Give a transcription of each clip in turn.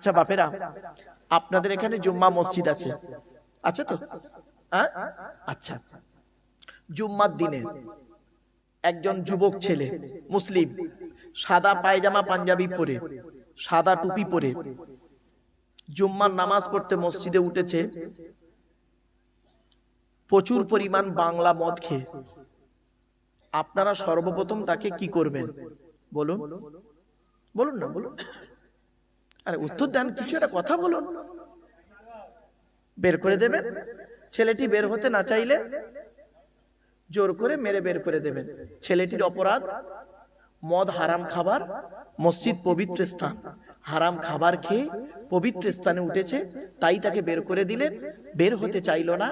আচ্ছা বাপেরা, আপনাদের এখানে জুম্মা মসজিদ আছে। আছে তো? হ্যাঁ? আচ্ছা। জুম্মার দিনে একজন যুবক ছেলে, মুসলিম, সাদা পায়জামা পাঞ্জাবি পরে, সাদা টুপি পরে জুম্মার নামাজ পড়তে মসজিদে উঠেছে। প্রচুর পরিমাণ বাংলা মদ খেয়ে। আপনারা সর্বপ্রথম তাকে কি করবেন? বলুন। বলুন না, বলুন। আরে উত্তর দেন, কিছু একটা কথা বলুন। বের করে দেবেন? ছেলেটি বের হতে না চাইলে জোর করে মেরে বের করে দেবেন। ছেলেটির অপরাধ, মদ হারাম খাবার, মসজিদ পবিত্র স্থান। হারাম খাবার খেয়ে পবিত্র স্থানে উঠেছে, তাই তাকে বের করে দিলেন। বের হতে চাইলো না,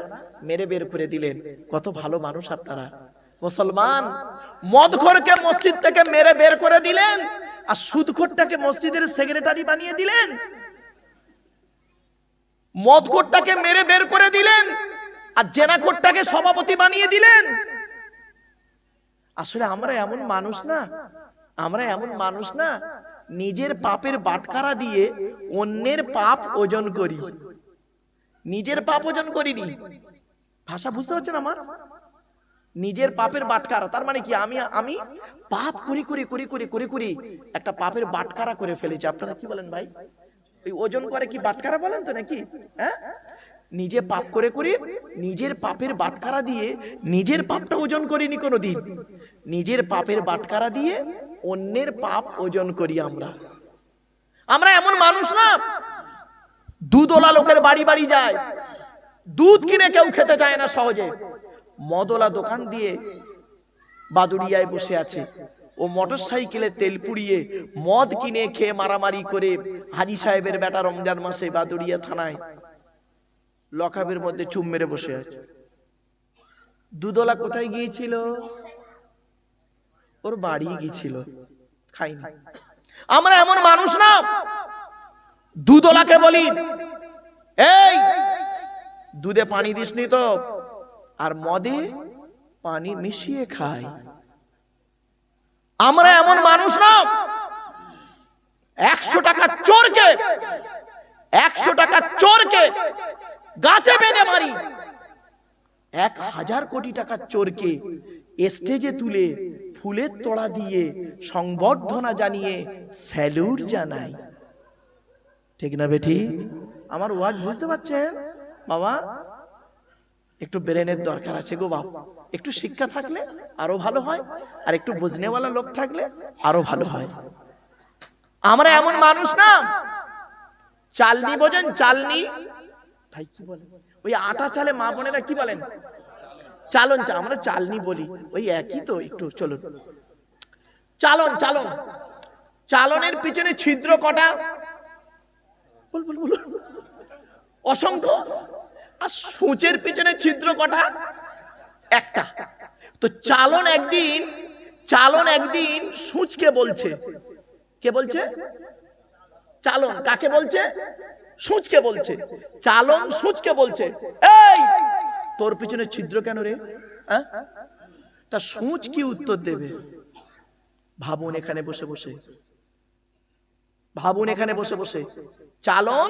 মেরে বের করে দিলেন। কত ভালো মানুষ আপনারা। মুসলমান মদখোরকে মসজিদ থেকে মেরে বের করে দিলেন। আর সুদখোরটাকে মসজিদের সেক্রেটারি বানিয়ে দিলেন। মদখোরটাকে মেরে বের করে দিলেন। আর জেনাখোরটাকে সভাপতি বানিয়ে দিলেন। আসলে আমরা এমন মানুষ না, আমরা এমন মানুষ না, নিজের পাপের বাটকারা দিয়ে অন্যের পাপ ওজন করি। নিজের পাপ ওজন করিনি ভাষা বুঝতে পারছেন আমার? নিজের পাপের বাটকারা তার মানে কি? আমি আমি পাপ করি করি করি করি করি করি, একটা পাপের বাটকারা করে ফেলেছি। আপনারা কি বলেন ভাই? ওই ওজন করে কি বাটকারা বলেন তো নাকি? হ্যাঁ? নিজে পাপ করে করে নিজের পাপের বাটকারা দিয়ে নিজের পাপটা ওজন করিনি কোনোদিন। নিজের পাপের বাটকারা দিয়ে অন্যের পাপ ওজন করি আমরা। আমরা এমন মানুষ না, দুধওয়ালা লোকের বাড়ি বাড়ি যায়। দুধ কিনে কেউ খেতে চায় না সহজে। মদলা দোকান দিয়ে বাদুড়িয়ায় বসে আছে। ও মোটর সাইকেলে তেল পুড়িয়ে মদ কিনে খেয়ে মারামারি করে হাজি সাহেবের বেটা রমজান মাসে বাদুড়িয়া থানায় লকাবের মধ্যে চুম মেরে বসে আছে। দুদলা কোথায় গিয়েছিল? ওর বাড়ি গিয়েছিল। খাইনি। আমরা এমন মানুষ না। দুদলাকে বলি, এই, দুধে পানি দিসনি তো। আর মদে পানি মিশিয়ে খায়। আমরা এমন মানুষ না। একশো টাকা চোরকে, একশো টাকা চোরকে গাছে বেঁধে মারি। এক হাজার কোটি টাকা চোরকে স্টেজে তুলে ফুলের তোড়া দিয়ে সংবর্ধনা জানিয়ে স্যালুট জানাই ঠিক না বেঠি? আমার ওয়াজ বুঝতে পারছেন? বাবা একটু ব্রেনের দরকার আছে গো বাপ। একটু শিক্ষা থাকলে আরও ভালো হয়, আর একটু বুঝনেওয়ালা লোক থাকলে আরও ভালো হয়। আমরা এমন মানুষ না, চালনি বোঝেন, চালনি। ভাই, কি বলেন ওই আটা চালে মা বোনেরা কি বলেন? চালন চা, আমরা চালনি বলি। ওই একই তো, একটু চলুন। চালন চালন। চালনের পিছনে ছিদ্র কটা? বল বল বল। অসংখ্য। আর সূচের পিছনে ছিদ্র কটা? একটা। তো চালন একদিন চালন একদিন সূচকে বলছে। কে বলছে? চালন। কাকে বলছে? সূচকে বলছে। চালন সূচকে বলছে। এই, তোর পিছনে ছিদ্র কেন রে? হ্যাঁ? তা সূচ কি উত্তর দেবে? ভাবুন এখানে বসে বসে। ভাবুন এখানে বসে বসে চালন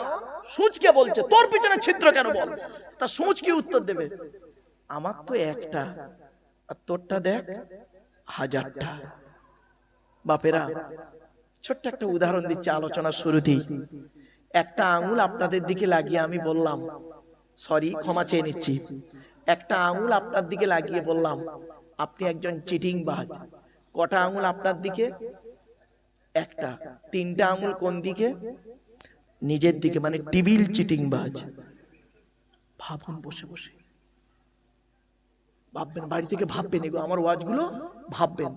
সূচকে বলছে তোর পিছনে ছিদ্র কেন বল? তা সূচ কি উত্তর দেবে? আমার তো একটা আর তোরটা দেখ হাজারটা। বাপেরা ছোট্ট একটা উদাহরণ দিচ্ছে আলোচনার শুরুতেই। একটা আঙুল আপনাদের দিকে লাগিয়ে আমি বললাম সরি ক্ষমা চেয়ে নিচ্ছি। একটা আঙুল আপনার দিকে লাগিয়ে বললাম আপনি একজন চিটিং বাজ কটা আঙুল আপনার দিকে? একটা, তিনটা আঙুল কোন দিকে? নিজের দিকে মানে টিবিল চিটিং বাজ। ভাবুন বসে বসে। ভাববেন, বাড়ি থেকে ভাববেন এগুলো, আমার ওয়াজগুলো ভাববেন।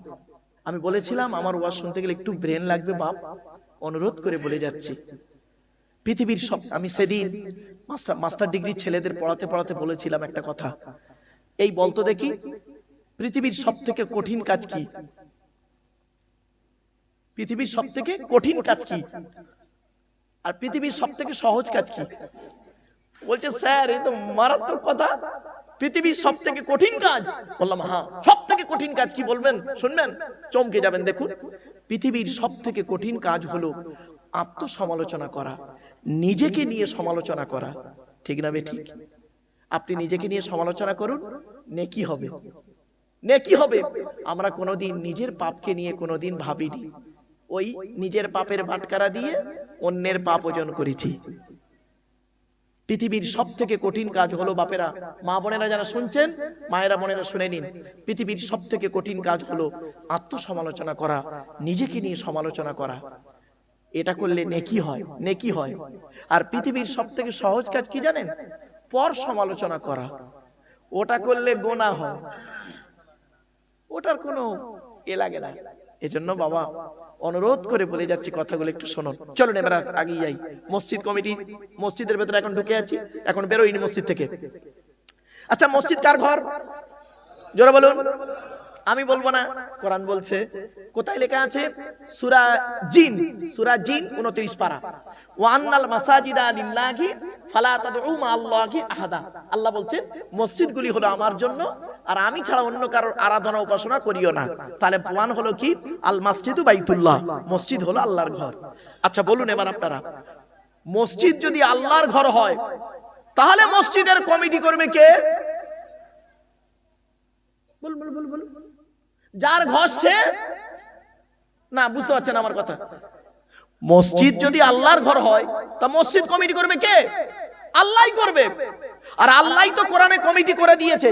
আমি বলেছিলাম, আমার ওয়াজ শুনতে গেলে একটু ব্রেন লাগবে, বাপ। অনুরোধ করে বলে যাচ্ছি। পৃথিবীর সব, আমি সেদিন মাস্টার মাস্টার ডিগ্রি ছেলেদের পড়াতে পড়াতে বলেছিলাম একটা কথা। এই বলতো দেখি, পৃথিবীর সব থেকে কঠিন কাজ কি? পৃথিবীর সব থেকে কঠিন কাজ কি? আর পৃথিবীর সব থেকে সহজ কাজ কি? বলছে স্যার এই তো মারাত্মক কথা। পৃথিবীর সব থেকে কঠিন কাজ? বললাম হ্যাঁ সব থেকে কঠিন কাজ কি বলবেন? শুনবেন চমকে যাবেন দেখুন। পৃথিবীর সব থেকে কঠিন কাজ হলো আত্মসমালোচনা করা। নিজেকে নিয়ে সমালোচনা করা। ঠিক না বে ঠিক আপনি নিজেকে নিয়ে সমালোচনা করুন নেকি হবে? নেকি হবে? আমরা কোনোদিন নিজের পাপকে নিয়ে কোনোদিন ভাবিনি। ওই নিজের পাপের বাটকারা দিয়ে অন্যের পাপ ওজন করেছি। পৃথিবীর সব থেকে কঠিন কাজ হলো বাপেরা, মা বোনেরা যারা শুনছেন, মায়েরা বোনেরা শুনে নিন। পৃথিবীর সব থেকে কঠিন কাজ হলো আত্মসমালোচনা করা, নিজেকে নিয়ে সমালোচনা করা। এটা করলে নেকি হয় নেকি হয়। আর পৃথিবীর সব থেকে সহজ কাজ কি জানেন? পর সমালোচনা করা। ওটা করলে গোনা হয়। ওটার কোনো এ লাগে না। এজন্য বাবা অনুরোধ করে বলে যাচ্ছি কথাগুলো একটু শোনো চলুন এবার আগে যাই। মসজিদ কমিটি, মসজিদের ভেতরে এখন ঢুকে আছি। এখন বেরোইনি মসজিদ থেকে। আচ্ছা মসজিদ কার ঘর? জোরে বলুন। আমি বলব না, কোরআন বলছে, কোথায় লেখা আছে? সূরা জিন সূরা জিন 29 পারা। ওয়ান্নাল মাসাজিদা লিল্লাহি ফালা তাদউ মা আল্লাহি আহাদা। আল্লাহ বলছেন, মসজিদগুলি হলো আমার জন্য, আর আমি ছাড়া অন্য কারোর আরাধনা উপাসনা করিও না। তাহলে প্রমাণ হলো কি? আল মাসজিদু বাইতুল্লাহ, মসজিদ হলো আল্লাহর ঘর। আচ্ছা বলুন এবার আপনারা, মসজিদ যদি আল্লাহর ঘর হয়, তাহলে মসজিদের কমিটি করবে কে? বল বল বল বল যার ঘর সে? না, বুঝতে পারছেন আমার কথা। মসজিদ যদি আল্লাহর ঘর হয়, তা মসজিদ কমিটি করবে কে? আল্লাহই করবে। আর আল্লাহই তো কোরআনে কমিটি করে দিয়েছে।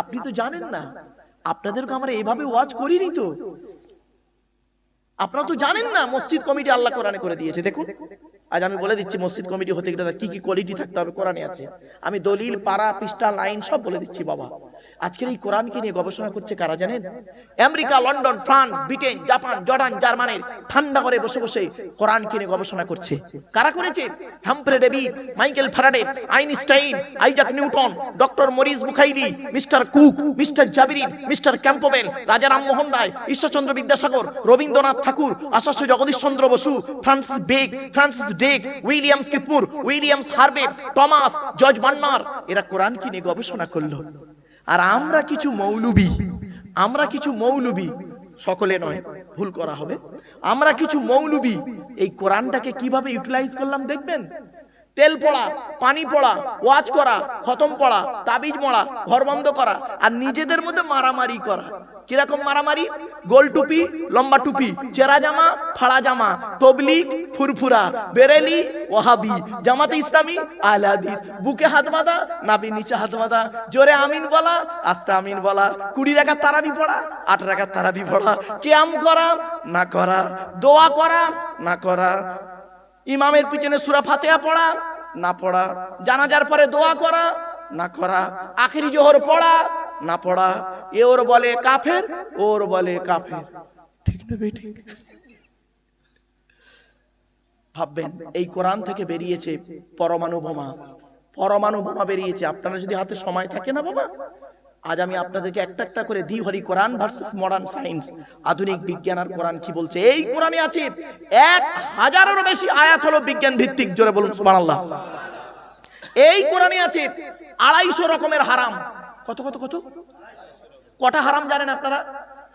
আপনি তো জানেন না, আপনাদেরকে আমরা এইভাবে ওয়াজ করিনি তো। আপনারা তো জানেন না, মসজিদ কমিটি আল্লাহ কোরআনে করে দিয়েছে। দেখুন। আজ আমি বলে দিচ্ছি, মসজিদ কমিটি হতে গেলে কি কি কোয়ালিটি থাকতে হবে, কোরআনে আছে। আমি দলিল, পারা, পৃষ্ঠা লাইন সব বলে দিচ্ছি বাবা। আজকের এই কোরআনকে নিয়ে গবেষণা করছে কারা জানেন? America, London, France, Britain, Japan, Jordan, জার্মানির ঠান্ডা করে বসে বসে কোরআনকে নিয়ে গবেষণা করছে। কারা করেছে? Humphry Davy Michael Faraday, Einstein, Isaac Newton, doctor Morris বুখাইরি mister Cook, mister জাবিরিন, মিস্টার ক্যাম্পবেল, রাজা রামমোহন রায়, ঈশ্বরচন্দ্র বিদ্যাসাগর, রবীন্দ্রনাথ ঠাকুর আশাস্য জগদীশ চন্দ্র বসু, ফ্রান্সিস বেগ, ফ্রান্সিস ডেক উইলিয়ামস কিপুর উইলিয়ামস হারবে টমাস জজ বান্নার এরা কোরআন কি নিয়ে গবেষণা করল? আর আমরা কিছু মৌলবি, আমরা কিছু মৌলবি, সকলে নয়, ভুল করা হবে, আমরা কিছু মৌলবি, এই কোরআনটাকে কীভাবে ইউটিলাইজ করলাম দেখবেন? তেল পড়া, পানি পড়া, ওয়াজ করা, খতম পড়া, তাবিজ মরা ঘর বন্ধ করা আর নিজেদের মধ্যে মারামারি করা। কীরকম মারামারি? গোল টুপি, লম্বা টুপি, চেরা জামা, ফাড়া জামা, তবলিগ, ফুরফুরা, বেরেলি ওহাবি জামাতে ইসলামী আহলে বুকে হাত বাঁধা নাবি নিচে হাত বাঁধা, জোরে আমিন বলা, আস্তে আমিন বলা, কুড়ি টাকা তারাবি পড়া, আট টাকা তারাবি পড়া, কেয়াম করা, না করা, দোয়া করা, না করা ইমামের পিছনে সুরা ফাতেহা পড়া, না পড়া। জানাজার পরে দোয়া করা, না করা। আখেরি জোহর পড়া, না পড়া। এ ওর বলে কাফের ওর বলে কাফের। ঠিক না ভাববেন, এই কোরআন থেকে বেরিয়েছে পরমাণু বোমা। পরমাণু বোমা বেরিয়েছে। আপনারা যদি হাতে সময় থাকে না বাবা আজ আমি আপনাদেরকে একটা একটা করে the holy Quran versus modern science আধুনিক বিজ্ঞান আর কোরআন কি বলছে? এই কোরআনে আছে এক হাজারেরও বেশি আয়াত হলো বিজ্ঞান ভিত্তিক জোরে বলুন সুবহানাল্লাহ। এই কোরআনে আছে আড়াইশো রকমের হারাম। কত কত কত? কটা হারাম জানেন আপনারা?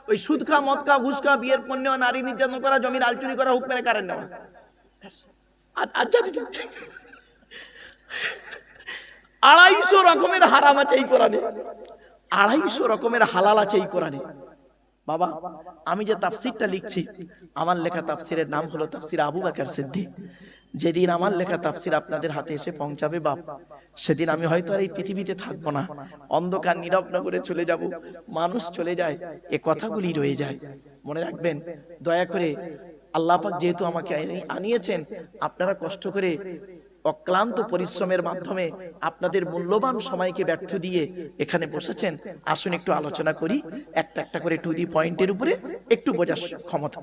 ওই সুদ খা মদ খা ঘুষ খা বিয়ের পণ্য, নারী নির্যাতন করা, জমির আলচুরি করা, হুক মেরে কারেন্ট নেওয়া। আড়াইশো রকমের হারাম আছে এই কোরআনে। আড়াইশো রকমের হালাল আছে এই কোরআনে। বাবা, আমি যে তাফসিরটা লিখছি, আমার লেখা তাফসিরের নাম হলো তাফসির আবু বাকার সিদ্দিক। যেদিন আমার লেখা তাফসির আপনাদের হাতে এসে পৌঁছাবে, বাপ, সেদিন আমি হয়তো আর এই পৃথিবীতে থাকব না। অন্ধকার নীরব নগরে চলে যাব, মানুষ চলে যায়, এ কথাগুলি রয়ে যায়। মনে রাখবেন, দয়া করে আল্লাহ যেহেতু আমাকে আনি- আনিয়েছেন, আপনারা কষ্ট করে অক্লান্ত পরিশ্রমের মাধ্যমে আপনাদের মূল্যবান সময়কে ব্যর্থ দিয়ে এখানে বসেছেন। আসুন একটু আলোচনা করি। একটা একটা করে টু দি পয়েন্টের উপরে একটু বোঝার ক্ষমতা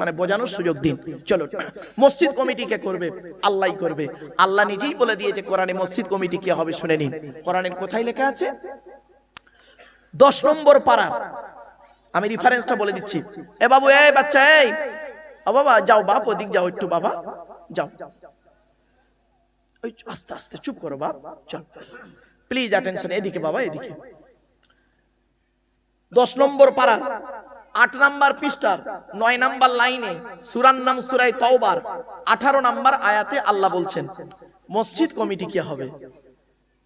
মানে বোঝানোর সুযোগ দিন। চলো মসজিদ কমিটি কে করবে। আল্লাহ করবে। আল্লাহ নিজেই বলে দিয়েছে কোরআনে মসজিদ কমিটি কে হবে শুনে নিন। কোরআনের কোথায় লেখা আছে? দশ নম্বর পাড়া আমি রেফারেন্সটা বলে দিচ্ছি। এ বাবু এই বাচ্চা এই। ও বাবা যাও বাপ ওদিক যাও একটু বাবা। যাও। যাও। আস্তে আস্তে, চুপ করো বাপ, চল। প্লিজ অ্যাটেনশন এদিকে বাবা, এদিকে। দশ নম্বর পাড়া, আট নাম্বার পৃষ্ঠার, নয় নাম্বার লাইনে নাম সুরাই তওবার, আঠারো নাম্বার আয়াতে আল্লাহ বলছেন, মসজিদ কমিটি কি হবে?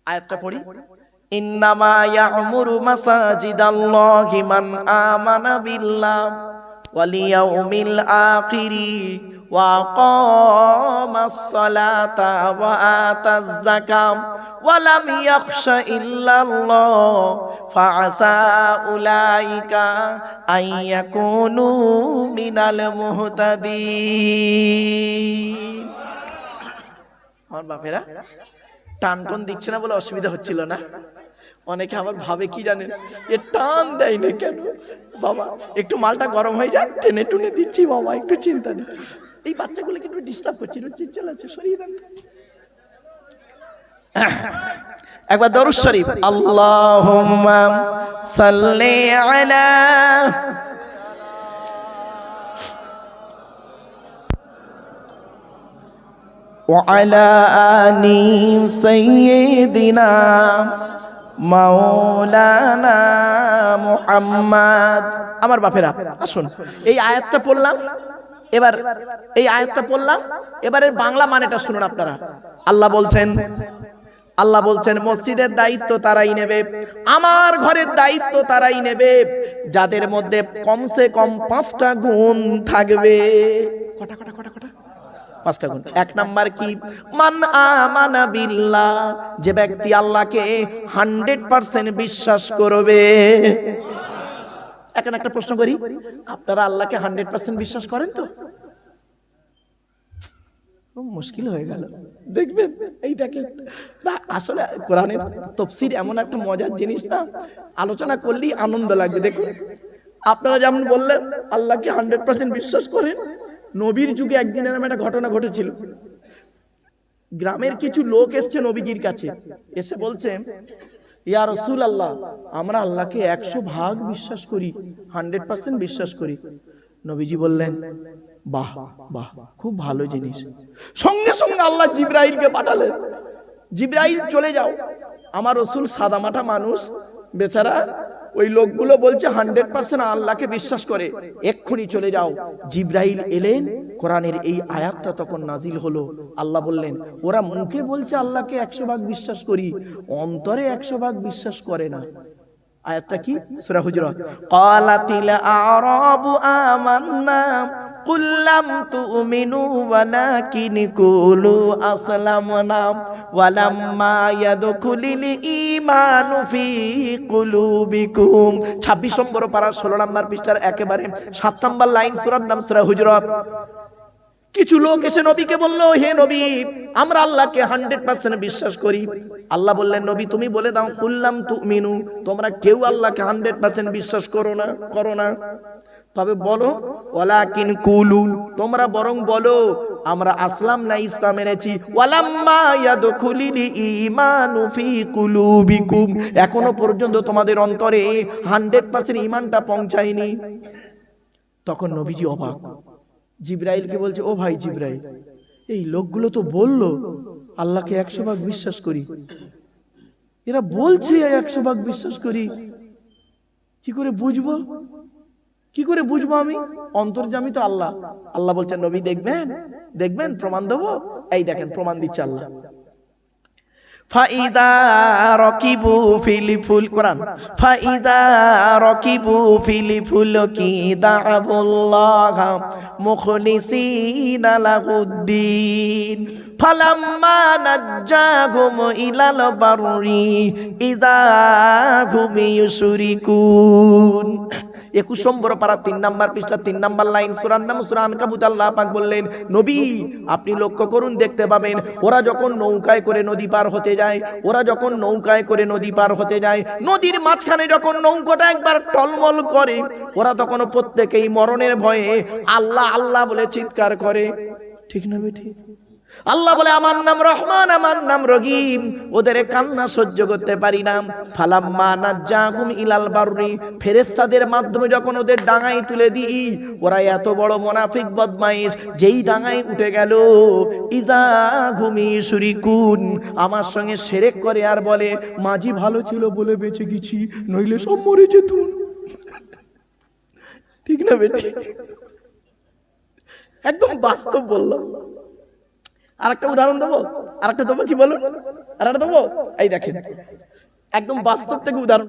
আয়াতটা পড়ি। ইন্নামা ইয়ামুরু মান আমানা বিল্লাহ আখিরি। সালাতা ওয়া আতাজ যাকাম ওয়া লাম ইয়াখশা ইল্লাল্লাহ ফাআসা উলাইকা আন ইয়াকুনু মিনাল মুহতাদিন আমার বাপেরা, টান টান দিচ্ছে না বলে অসুবিধা হচ্ছিল না? অনেকে আবার ভাবে, কি জানেন এ টান দেয় না কেন? বাবা, একটু মালটা গরম হয়ে যায় টেনে টুনে দিচ্ছি, বাবা, একটু চিন্তা নেই। এই বাচ্চাগুলোকে একটু ডিস্টার্ব করছি একটু চিল্লাচ্ছে সরিয়ে দেন তো। একবার দরুদ শরীফ আল্লাহুম্মা সাল্লি আলা وعلى آل سيدنا মাওলানা মুহাম্মদ আমার বাপেরা আসুন এই আয়াতটা পড়লাম এবার এই আয়াতটা পড়লাম। এবারে বাংলা মানেটা শুনুন আপনারা। আল্লাহ বলছেন আল্লাহ বলছেন, মসজিদের দায়িত্ব তারাই নেবে, আমার ঘরের দায়িত্ব তারাই নেবে, যাদের মধ্যে কমসে কম পাঁচটা গুণ থাকবে। কটা কটা কটা কটা? পাঁচটা গুণ। এক নাম্বার কি? মান আমানা বিল্লাহ, যে ব্যক্তি আল্লাহকে হান্ড্রেড পার্সেন্ট বিশ্বাস করবে। এখন একটা প্রশ্ন করি, আপনারা আল্লাহকে হান্ড্রেড পার্সেন্ট বিশ্বাস করেন তো? মুশকিল হয়ে গেল। দেখবেন, এই দেখেন, না, আসলে কোরআনের তফসির এমন একটা মজার জিনিস না, আলোচনা করলেই আনন্দ লাগবে, দেখুন। আপনারা যেমন বললেন, আল্লাহকে হান্ড্রেড পার্সেন্ট বিশ্বাস করেন, নবীর যুগে একদিন এরকম একটা ঘটনা ঘটেছিল। গ্রামের কিছু লোক এসছে নবীজির কাছে, এসে বলছে ইয়া রসুল আল্লাহ আমরা আল্লাহকে একশো ভাগ বিশ্বাস করি, হান্ড্রেড পার্সেন্ট বিশ্বাস করি। নবীজি বললেন, বাহ বাহ, খুব ভালো জিনিস। সঙ্গে সঙ্গে আল্লাহ জিব্রাহিলকে পাঠালেন। জিব্রাহিল চলে যাও। আমার রসুল সাদামাটা মানুষ, বেচারা ওই লোকগুলো বলছে, হান্ড্রেড পার্সেন্ট আল্লাহকে বিশ্বাস করে। এক্ষুনি চলে যাও। জিব্রাইল এলেন, কোরআনের এই আয়াতটা তখন নাজিল হলো। আল্লাহ বললেন, ওরা মুখে বলছে, আল্লাহকে একশো ভাগ বিশ্বাস করি, অন্তরে একশো ভাগ বিশ্বাস করে না। আয়াতটা কি? সুরা হুজরত। ক্বালাতিল আরাবু আমান্না কুল লাম তুমিনু ওয়ালাকিন কুলু আসলামনা ওয়ালাম্মা ইয়াদখুলিল ঈমানু ফি কুলুবিকুম। 26 নম্বর পারা 16 নম্বর পৃষ্ঠার একেবারে 7 নম্বর লাইন সূরার নাম সূরা হুজুরাত। কিছু লোক এসে নবীকে বলল, হে নবী, আমরা আল্লাহকে হান্ড্রেড পার্সেন্ট বিশ্বাস করি। আল্লাহ বললেন, নবী, তুমি বলে দাও কুল্লাম তুমিনু, তোমরা কেউ আল্লাহকে হান্ড্রেড পার্সেন্ট বিশ্বাস করো না করো না। তবে বলো, ওয়ালাকিন কুলু, তোমরা বরং বলো, আমরা আসলাম না ইসলাম এনেছি। ফি এখনও পর্যন্ত তোমাদের অন্তরে হান্ড্রেড পার্সেন্ট ঈমানটা পৌঁছায়নি। তখন নবীজি অবাক। জিব্রাইলকে বলছে, ও ভাই জিব্রাইল, এই লোকগুলো তো বলল, আল্লাহকে একশো ভাগ বিশ্বাস করি। এরা বলছে, একশো ভাগ বিশ্বাস করি। কি করে বুঝব? কি করে বুঝব আমি? অন্তর্জামী তো আল্লাহ। আল্লাহ বলছেন, নবী, দেখবেন? দেখবেন? প্রমাণ দেবো? এই দেখেন, প্রমাণ দিচ্ছে আল্লাহ। ফাইদা রকিবু ফিলি ফাইদা রকিবু কি ফালাম্মা ইলাল ইদা হুম ইউশরিকুন। একুশ নম্বর পারা, তিন নাম্বার পৃষ্ঠা, তিন নাম্বার লাইন সুরার নাম সুরা আনকাবুত আল্লাহ পাক বললেন, নবী, আপনি লক্ষ্য করুন, দেখতে পাবেন, ওরা যখন নৌকায় করে নদী পার হতে যায়, ওরা যখন নৌকায় করে নদী পার হতে যায়, নদীর মাঝখানে যখন নৌকাটা একবার টলমল করে, ওরা তখন প্রত্যেকেই মরণের ভয়ে আল্লাহ আল্লাহ বলে চিৎকার করে। ঠিক না ঠিক আল্লাহ বলে, আমার নাম রহমান, আমার নাম রহিম। ওদের কান্না সহ্য করতে পারি না। ফালাম্মা ইলাল বাররি। ফেরেশতাদের মাধ্যমে যখন ওদের ডাঙায় তুলে দিই, ওরা এত বড় মুনাফিক বদমাইশ, যেই ডাঙায় উঠে গেল, ইজা ঘুমি আমার সঙ্গে সেরেক করে আর বলে, মাঝি ভালো ছিল বলে বেঁচে গেছি, নইলে সব মরে যেত ঠিক না বেটি? একদম বাস্তব বললাম। আর একটা উদাহরণ দেবো? আর একটা দেবো কি বলুন? আর একটা দেবো? এই দেখেন। একদম বাস্তব থেকে উদাহরণ।